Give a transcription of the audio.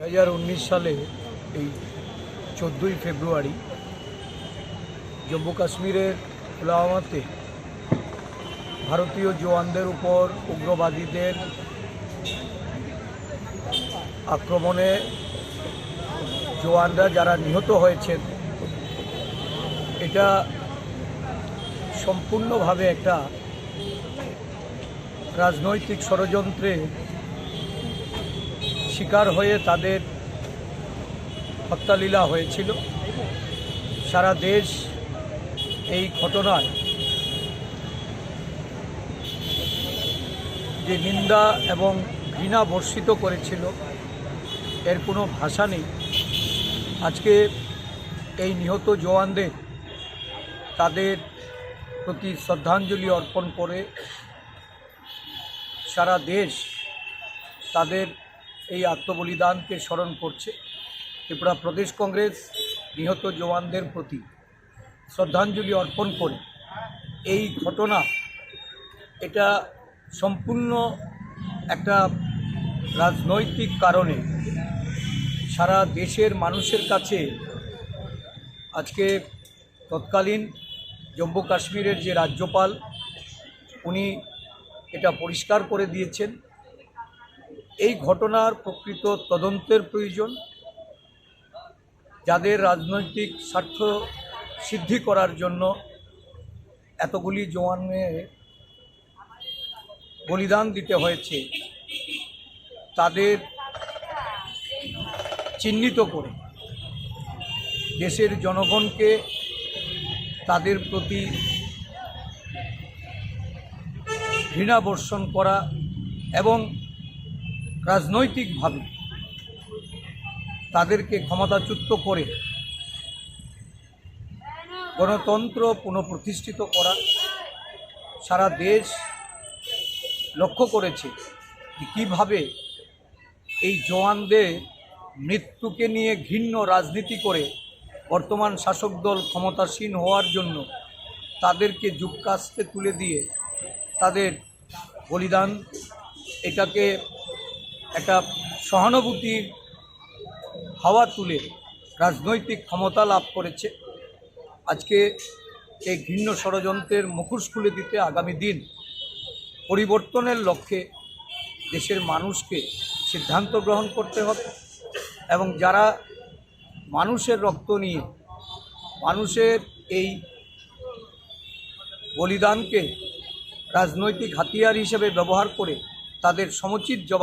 দু হাজার উনিশ সালে এই চোদ্দোই ফেব্রুয়ারি জম্মু কাশ্মীরের পুলওয়ামাতে ভারতীয় জওয়ানদের উপর উগ্রবাদীদের আক্রমণে জওয়ানরা যারা নিহত হয়েছেন, এটা সম্পূর্ণভাবে একটা রাজনৈতিক ষড়যন্ত্রে শিকার হয়ে তাদের হত্যালীলা হয়েছিল। সারা দেশ এই ঘটনায় যে নিন্দা এবং ঘৃণা বর্ষিত করেছিল, এর কোনো ভাষা নেই। আজকে এই নিহত জওয়ানদের তাদের প্রতি শ্রদ্ধাঞ্জলি অর্পণ করে সারা দেশ তাদের এই আত্মবলিদানকে স্মরণ করছে ত্রিপুরা প্রদেশ কংগ্রেস নিহত জওয়ানদের প্রতি শ্রদ্ধাঞ্জলি অর্পণ করে। এই ঘটনা, এটা সম্পূর্ণ একটা রাজনৈতিক কারণে সারা দেশের মানুষের কাছে আজকে তৎকালীন জম্মু কাশ্মীরের যে রাজ্যপাল, উনি এটা পরিষ্কার করে দিয়েছেন। এই ঘটনার প্রকৃত তদন্তের প্রয়োজন, যাদের রাজনৈতিক স্বার্থ সিদ্ধি করার জন্য এতগুলি জওয়ানের বলিদান দিতে হয়েছে, তাদের চিহ্নিত করে দেশের জনগণকে তাদের প্রতি ঘৃণা বর্ষণ করা এবং রাজনৈতিকভাবে তাদেরকে ক্ষমতাচ্যুত করে গণতন্ত্র পুনঃপ্রতিষ্ঠিত করা সারা দেশ লক্ষ্য করেছে কীভাবে এই জওয়ানদের মৃত্যুকে নিয়ে ঘৃণ্য রাজনীতি করে বর্তমান শাসক দল ক্ষমতাসীন হওয়ার জন্য তাদেরকে যুগকাস্তে তুলে দিয়ে তাদের বলিদান, এটাকে একটা সহানুভূতির হাওয়া তুলে রাজনৈতিক ক্ষমতা লাভ করেছে। আজকে এই ঘৃণ্য ষড়যন্ত্রের মুখোশ খুলে দিতে আগামী দিন পরিবর্তনের লক্ষ্যে দেশের মানুষকে সিদ্ধান্ত গ্রহণ করতে হবে এবং যারা মানুষের রক্ত নিয়ে, মানুষের এই বলিদানকে রাজনৈতিক হাতিয়ার হিসেবে ব্যবহার করে তাদের সমুচিত জবাব